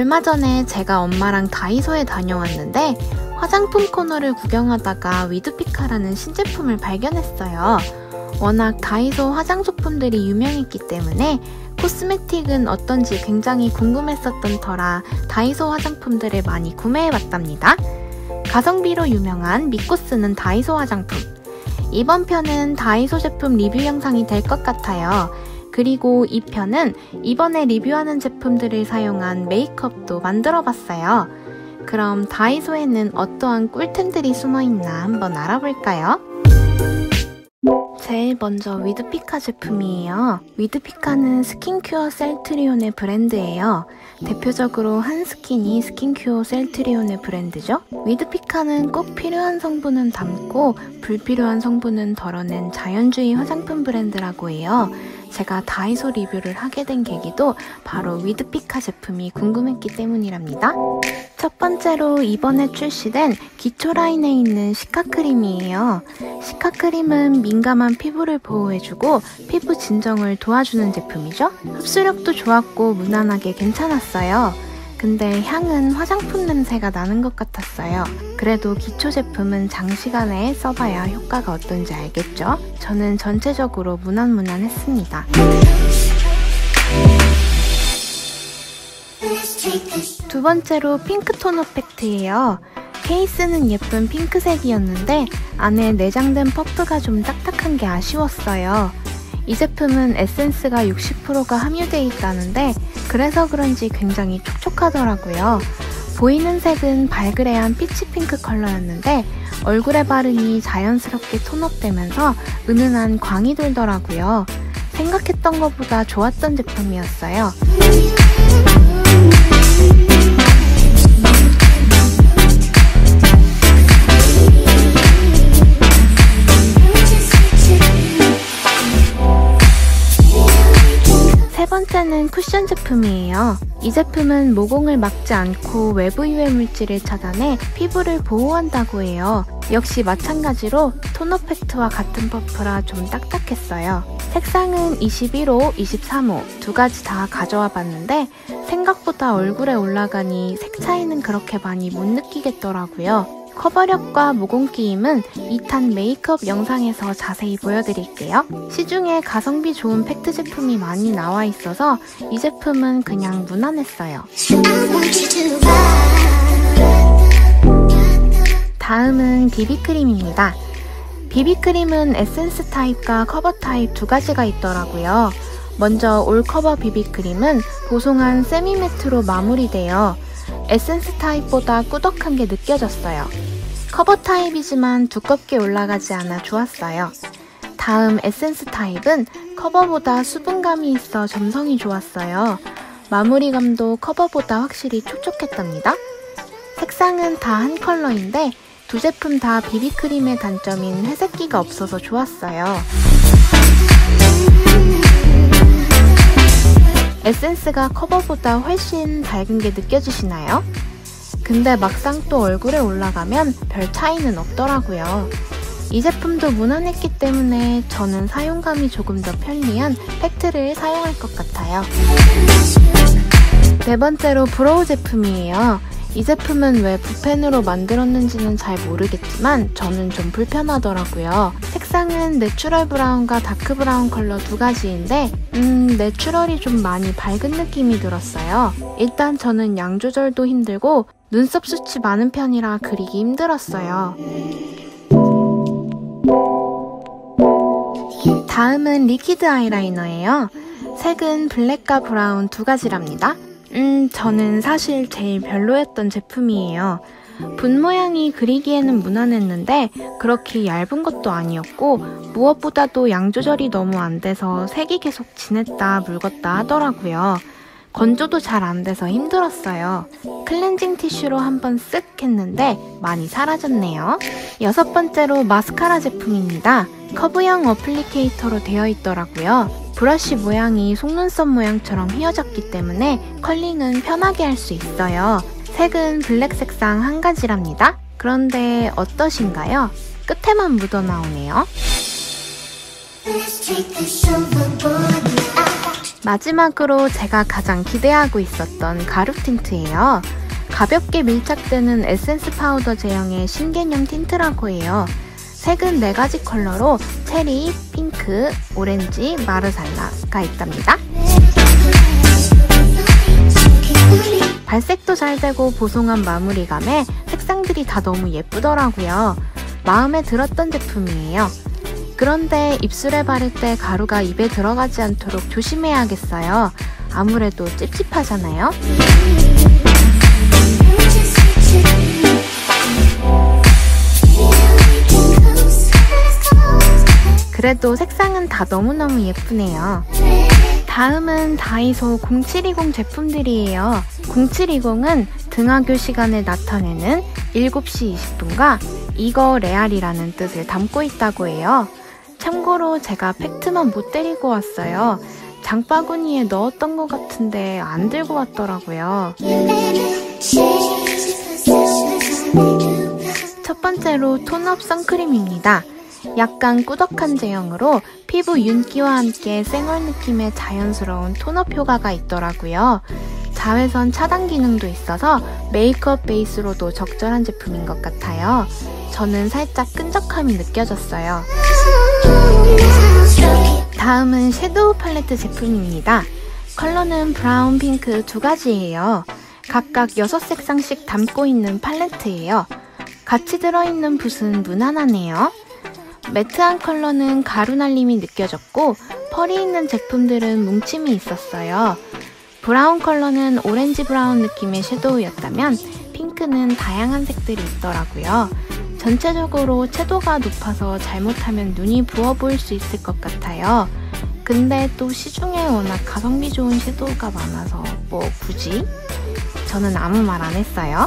얼마 전에 제가 엄마랑 다이소에 다녀왔는데 화장품 코너를 구경하다가 위드피카라는 신제품을 발견했어요. 워낙 다이소 화장소품들이 유명했기 때문에 코스메틱은 어떤지 굉장히 궁금했었던 터라 다이소 화장품들을 많이 구매해봤답니다. 가성비로 유명한 믿고 쓰는 다이소 화장품. 이번 편은 다이소 제품 리뷰 영상이 될 것 같아요 그리고 이 편은 이번에 리뷰하는 제품들을 사용한 메이크업도 만들어 봤어요. 그럼 다이소에는 어떠한 꿀템들이 숨어 있나 한번 알아볼까요? 제일 먼저 위드피카 제품이에요. 위드피카는 스킨큐어 셀트리온의 브랜드예요. 대표적으로 한스킨이 스킨큐어 셀트리온의 브랜드죠. 위드피카는 꼭 필요한 성분은 담고 불필요한 성분은 덜어낸 자연주의 화장품 브랜드라고 해요. 제가 다이소 리뷰를 하게 된 계기도 바로 위드피카 제품이 궁금했기 때문이랍니다. 첫 번째로 이번에 출시된 기초 라인에 있는 시카크림이에요. 시카크림은 민감한 피부를 보호해주고 피부 진정을 도와주는 제품이죠. 흡수력도 좋았고 무난하게 괜찮았어요. 근데 향은 화장품 냄새가 나는 것 같았어요. 그래도 기초 제품은 장시간에 써봐야 효과가 어떤지 알겠죠? 저는 전체적으로 무난무난했습니다. 두 번째로 핑크톤 어펙트예요. 케이스는 예쁜 핑크색이었는데 안에 내장된 퍼프가 좀 딱딱한 게 아쉬웠어요. 이 제품은 에센스가 60%가 함유되어 있다는데 그래서 그런지 굉장히 촉촉하더라고요. 보이는 색은 발그레한 피치 핑크 컬러였는데 얼굴에 바르니 자연스럽게 톤업되면서 은은한 광이 돌더라고요. 생각했던 것보다 좋았던 제품이었어요. 번째는 쿠션 제품이에요. 이 제품은 모공을 막지 않고 외부 유해 물질을 차단해 피부를 보호한다고 해요. 역시 마찬가지로 톤 어펙트와 같은 퍼프라 좀 딱딱했어요. 색상은 21호, 23호 두 가지 다 가져와 봤는데 생각보다 얼굴에 올라가니 색 차이는 그렇게 많이 못 느끼겠더라고요. 커버력과 모공 끼임은 2탄 메이크업 영상에서 자세히 보여드릴게요. 시중에 가성비 좋은 팩트 제품이 많이 나와 있어서 이 제품은 그냥 무난했어요. 다음은 비비크림입니다. 비비크림은 에센스 타입과 커버 타입 두 가지가 있더라고요. 먼저 올커버 비비크림은 보송한 세미매트로 마무리되어 에센스 타입보다 꾸덕한 게 느껴졌어요. 커버 타입이지만 두껍게 올라가지 않아 좋았어요. 다음 에센스 타입은 커버보다 수분감이 있어 점성이 좋았어요. 마무리감도 커버보다 확실히 촉촉했답니다. 색상은 다 한 컬러인데 두 제품 다 비비크림의 단점인 회색기가 없어서 좋았어요. 에센스가 커버보다 훨씬 밝은 게 느껴지시나요? 근데 막상 또 얼굴에 올라가면 별 차이는 없더라고요. 이 제품도 무난했기 때문에 저는 사용감이 조금 더 편리한 팩트를 사용할 것 같아요. 네 번째로 브로우 제품이에요. 이 제품은 왜 붓펜으로 만들었는지는 잘 모르겠지만 저는 좀 불편하더라고요. 색상은 내추럴 브라운과 다크 브라운 컬러 두 가지인데 음 내추럴이 좀 많이 밝은 느낌이 들었어요. 일단 저는 양 조절도 힘들고 눈썹 숱이 많은 편이라 그리기 힘들었어요. 다음은 리퀴드 아이라이너예요. 색은 블랙과 브라운 두 가지랍니다. 음, 저는 사실 제일 별로였던 제품이에요. 분 모양이 그리기에는 무난했는데 그렇게 얇은 것도 아니었고 무엇보다도 양 조절이 너무 안 돼서 색이 계속 진했다 묽었다 하더라고요. 건조도 잘 안 돼서 힘들었어요. 클렌징 티슈로 한번 쓱 했는데 많이 사라졌네요. 여섯 번째로 마스카라 제품입니다. 커브형 어플리케이터로 되어 있더라고요. 브러쉬 모양이 속눈썹 모양처럼 휘어졌기 때문에 컬링은 편하게 할 수 있어요. 색은 블랙 색상 한 가지랍니다. 그런데 어떠신가요? 끝에만 묻어나오네요. 마지막으로 제가 가장 기대하고 있었던 가루 틴트예요. 가볍게 밀착되는 에센스 파우더 제형의 신개념 틴트라고 해요. 색은 4가지 컬러로 체리, 핑크, 오렌지, 마르살라가 있답니다. 발색도 잘 되고 보송한 마무리감에 색상들이 다 너무 예쁘더라고요. 마음에 들었던 제품이에요. 그런데 입술에 바를 때 가루가 입에 들어가지 않도록 조심해야겠어요. 아무래도 찝찝하잖아요. 그래도 색상은 다 너무너무 예쁘네요. 다음은 다이소 0720 제품들이에요. 0720은 등하교 시간을 나타내는 7시 20분과 이거 레알이라는 뜻을 담고 있다고 해요. 참고로 제가 팩트만 못 데리고 왔어요. 장바구니에 넣었던 것 같은데 안 들고 왔더라고요. 첫 번째로 톤업 선크림입니다. 약간 꾸덕한 제형으로 피부 윤기와 함께 쌩얼 느낌의 자연스러운 톤업 효과가 있더라고요. 자외선 차단 기능도 있어서 메이크업 베이스로도 적절한 제품인 것 같아요. 저는 살짝 끈적함이 느껴졌어요. 다음은 섀도우 팔레트 제품입니다. 컬러는 브라운, 핑크 두 가지예요. 각각 6색상씩 담고 있는 팔레트예요. 같이 들어있는 붓은 무난하네요. 매트한 컬러는 가루 날림이 느껴졌고 펄이 있는 제품들은 뭉침이 있었어요. 브라운 컬러는 오렌지 브라운 느낌의 섀도우였다면 핑크는 다양한 색들이 있더라고요. 전체적으로 채도가 높아서 잘못하면 눈이 부어 보일 수 있을 것 같아요. 근데 또 시중에 워낙 가성비 좋은 섀도우가 많아서 뭐 굳이? 저는 아무 말 안 했어요.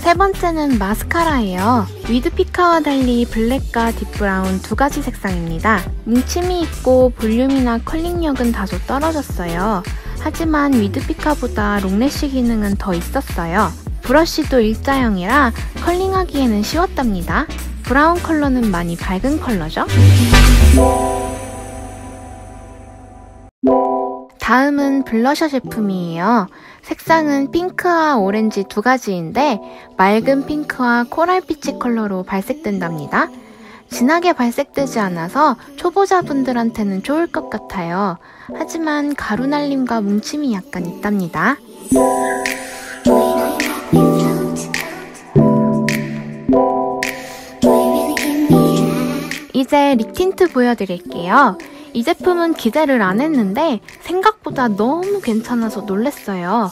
세 번째는 마스카라예요. 위드 피카와 달리 블랙과 딥브라운 두 가지 색상입니다. 뭉침이 있고 볼륨이나 컬링력은 다소 떨어졌어요. 하지만 위드 피카보다 롱래쉬 기능은 더 있었어요. 브러쉬도 일자형이라 컬링하기에는 쉬웠답니다. 브라운 컬러는 많이 밝은 컬러죠? 다음은 블러셔 제품이에요. 색상은 핑크와 오렌지 두 가지인데 맑은 핑크와 코랄빛의 컬러로 발색된답니다. 진하게 발색되지 않아서 초보자분들한테는 좋을 것 같아요. 하지만 가루 날림과 뭉침이 약간 있답니다. 이제 립 틴트 보여드릴게요. 이 제품은 기대를 안 했는데 생각보다 너무 괜찮아서 놀랐어요.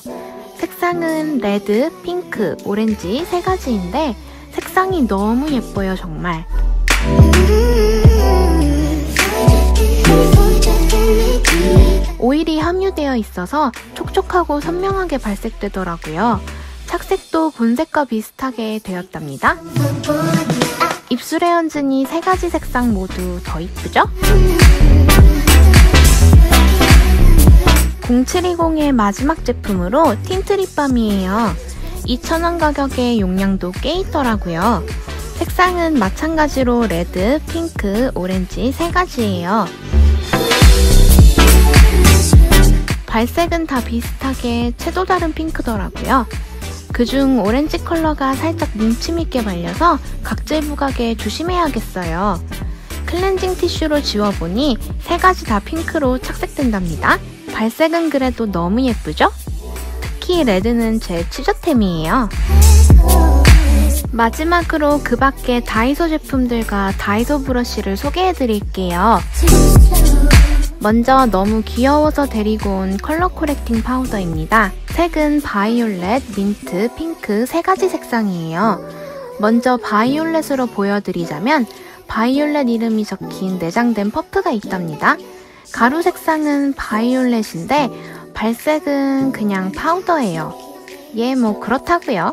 색상은 레드, 핑크, 오렌지 세 가지인데 색상이 너무 예뻐요 정말. 오일이 함유되어 있어서 촉촉하고 선명하게 발색되더라고요. 착색도 본색과 비슷하게 되었답니다. 입술에 이세 가지 색상 모두 더 이쁘죠? 0720의 마지막 제품으로 틴트 립밤이에요. 2,000원 가격에 용량도 꽤 있더라고요. 색상은 마찬가지로 레드, 핑크, 오렌지 세 가지예요. 발색은 다 비슷하게 채도 다른 핑크더라고요. 그중 오렌지 컬러가 살짝 뭉침있게 말려서 각질 부각에 조심해야겠어요. 클렌징 티슈로 지워보니 세 가지 다 핑크로 착색된답니다. 발색은 그래도 너무 예쁘죠? 특히 레드는 제 취저템이에요. 마지막으로 그 밖에 다이소 제품들과 다이소 브러쉬를 소개해드릴게요. 먼저 너무 귀여워서 데리고 온 컬러 코렉팅 파우더입니다. 색은 바이올렛, 민트, 핑크 세 가지 색상이에요. 먼저 바이올렛으로 보여드리자면 바이올렛 이름이 적힌 내장된 퍼프가 있답니다. 가루 색상은 바이올렛인데 발색은 그냥 파우더예요. 예, 뭐 그렇다고요.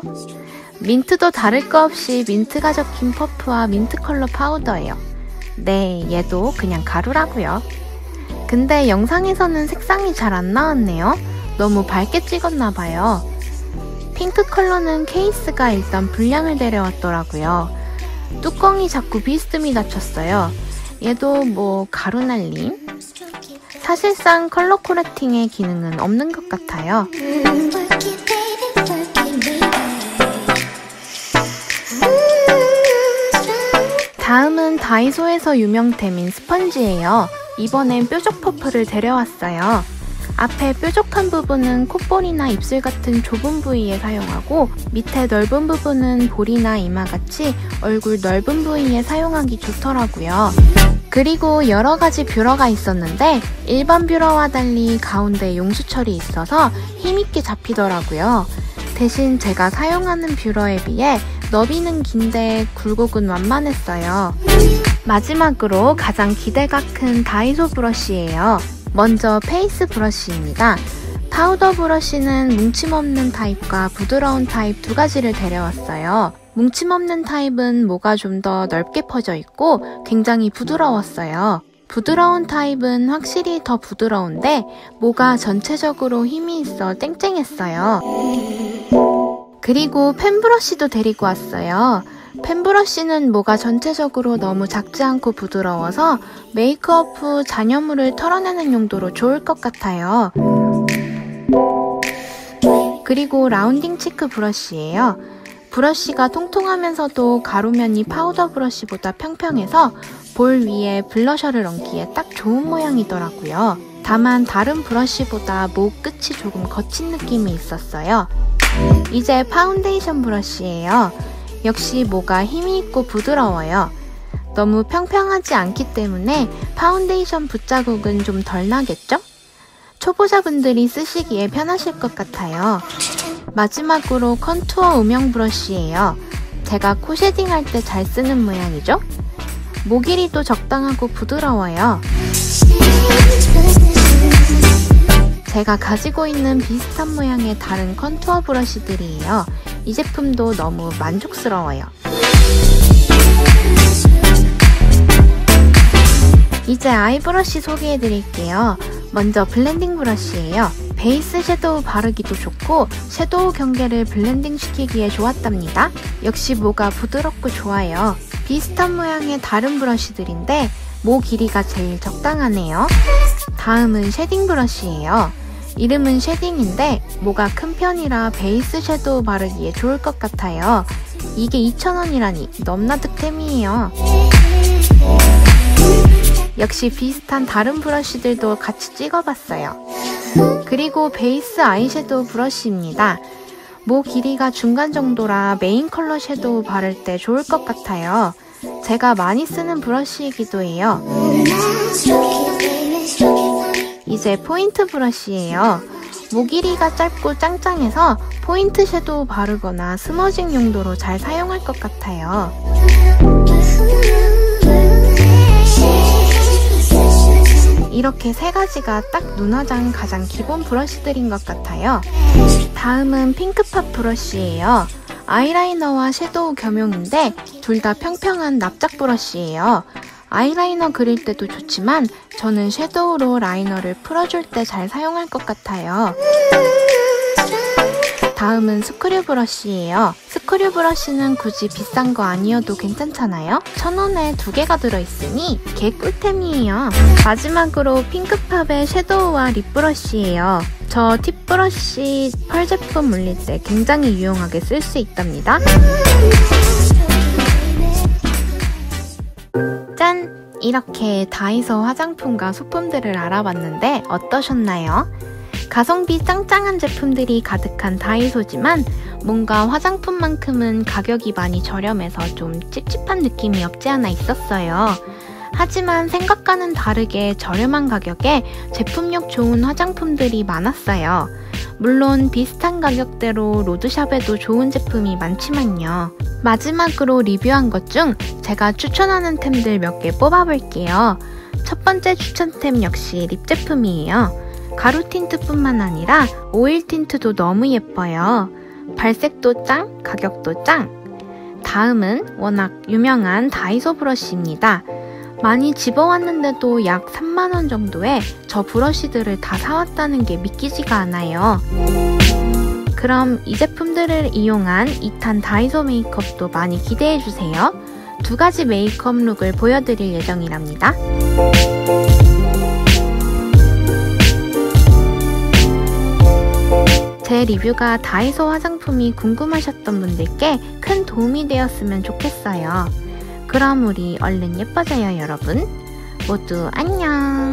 민트도 다를 거 없이 민트가 적힌 퍼프와 민트 컬러 파우더예요. 네, 얘도 그냥 가루라고요. 근데 영상에서는 색상이 잘 안 나왔네요. 너무 밝게 찍었나 봐요. 핑크 컬러는 케이스가 일단 불량을 데려왔더라고요. 뚜껑이 자꾸 비스듬히 닫혔어요. 얘도 뭐 가루 날림? 사실상 컬러 코렉팅의 기능은 없는 것 같아요. 다음은 다이소에서 유명템인 스펀지예요. 이번엔 뾰족 퍼프를 데려왔어요. 앞에 뾰족한 부분은 콧볼이나 입술 같은 좁은 부위에 사용하고 밑에 넓은 부분은 볼이나 이마같이 얼굴 넓은 부위에 사용하기 좋더라고요. 그리고 여러가지 뷰러가 있었는데 일반 뷰러와 달리 가운데 용수철이 있어서 힘있게 잡히더라고요. 대신 제가 사용하는 뷰러에 비해 너비는 긴데 굴곡은 완만했어요. 마지막으로 가장 기대가 큰 다이소 브러쉬예요. 먼저 페이스 브러쉬입니다. 파우더 브러쉬는 뭉침 없는 타입과 부드러운 타입 두 가지를 데려왔어요. 뭉침 없는 타입은 모가 좀 더 넓게 퍼져 있고 굉장히 부드러웠어요. 부드러운 타입은 확실히 더 부드러운데 모가 전체적으로 힘이 있어 땡땡했어요. 그리고 펜 브러쉬도 데리고 왔어요. 펜브러쉬는 모가 전체적으로 너무 작지 않고 부드러워서 메이크업 후 잔여물을 털어내는 용도로 좋을 것 같아요. 그리고 라운딩 치크 브러쉬예요. 브러쉬가 통통하면서도 가루면이 파우더 브러쉬보다 평평해서 볼 위에 블러셔를 얹기에 딱 좋은 모양이더라고요. 다만 다른 브러쉬보다 목 끝이 조금 거친 느낌이 있었어요. 이제 파운데이션 브러쉬예요. 역시 모가 힘이 있고 부드러워요. 너무 평평하지 않기 때문에 파운데이션 붓자국은 좀 덜 나겠죠? 초보자분들이 쓰시기에 편하실 것 같아요. 마지막으로 컨투어 음영 브러쉬예요. 제가 코 쉐딩 할 때 잘 쓰는 모양이죠? 모 길이도 적당하고 부드러워요. 제가 가지고 있는 비슷한 모양의 다른 컨투어 브러쉬들이에요. 이 제품도 너무 만족스러워요. 이제 아이 브러쉬 소개해드릴게요. 먼저 블렌딩 브러쉬예요. 베이스 섀도우 바르기도 좋고 섀도우 경계를 블렌딩 시키기에 좋았답니다. 역시 모가 부드럽고 좋아요. 비슷한 모양의 다른 브러쉬들인데 모 길이가 제일 적당하네요. 다음은 쉐딩 브러쉬예요. 이름은 쉐딩인데 모가 큰 편이라 베이스 섀도우 바르기에 좋을 것 같아요. 이게 2,000원이라니 넘나 득템이에요. 역시 비슷한 다른 브러쉬들도 같이 찍어봤어요. 그리고 베이스 아이섀도우 브러쉬입니다. 모 길이가 중간 정도라 메인 컬러 섀도우 바를 때 좋을 것 같아요. 제가 많이 쓰는 브러쉬이기도 해요. 이제 포인트 브러쉬예요. 모 길이가 짧고 짱짱해서 포인트 섀도우 바르거나 스머징 용도로 잘 사용할 것 같아요. 이렇게 세 가지가 딱 눈화장 가장 기본 브러쉬들인 것 같아요. 다음은 핑크팝 브러쉬예요. 아이라이너와 섀도우 겸용인데 둘 다 평평한 납작 브러쉬예요. 아이라이너 그릴 때도 좋지만 저는 섀도우로 라이너를 풀어줄 때 잘 사용할 것 같아요. 다음은 스크류 브러쉬예요. 스크류 브러쉬는 굳이 비싼 거 아니어도 괜찮잖아요? 천원에 두 개가 들어있으니 개 꿀템이에요. 마지막으로 핑크팝의 섀도우와 립 브러쉬예요. 저 팁 브러쉬 펄 제품 물릴 때 굉장히 유용하게 쓸 수 있답니다. 이렇게 다이소 화장품과 소품들을 알아봤는데 어떠셨나요? 가성비 짱짱한 제품들이 가득한 다이소지만 뭔가 화장품만큼은 가격이 많이 저렴해서 좀 찝찝한 느낌이 없지 않아 있었어요. 하지만 생각과는 다르게 저렴한 가격에 제품력 좋은 화장품들이 많았어요. 물론 비슷한 가격대로 로드샵에도 좋은 제품이 많지만요. 마지막으로 리뷰한 것 중 제가 추천하는 템들 몇 개 뽑아볼게요. 첫 번째 추천템 역시 립 제품이에요. 가루 틴트뿐만 아니라 오일 틴트도 너무 예뻐요. 발색도 짱, 가격도 짱. 다음은 워낙 유명한 다이소 브러쉬입니다. 많이 집어왔는데도 약 3만원 정도에 저 브러쉬들을 다 사왔다는 게 믿기지가 않아요. 그럼 이 제품들을 이용한 2탄 다이소 메이크업도 많이 기대해주세요. 두 가지 메이크업 룩을 보여드릴 예정이랍니다. 제 리뷰가 다이소 화장품이 궁금하셨던 분들께 큰 도움이 되었으면 좋겠어요. 그럼 우리 얼른 예뻐져요, 여러분. 모두 안녕!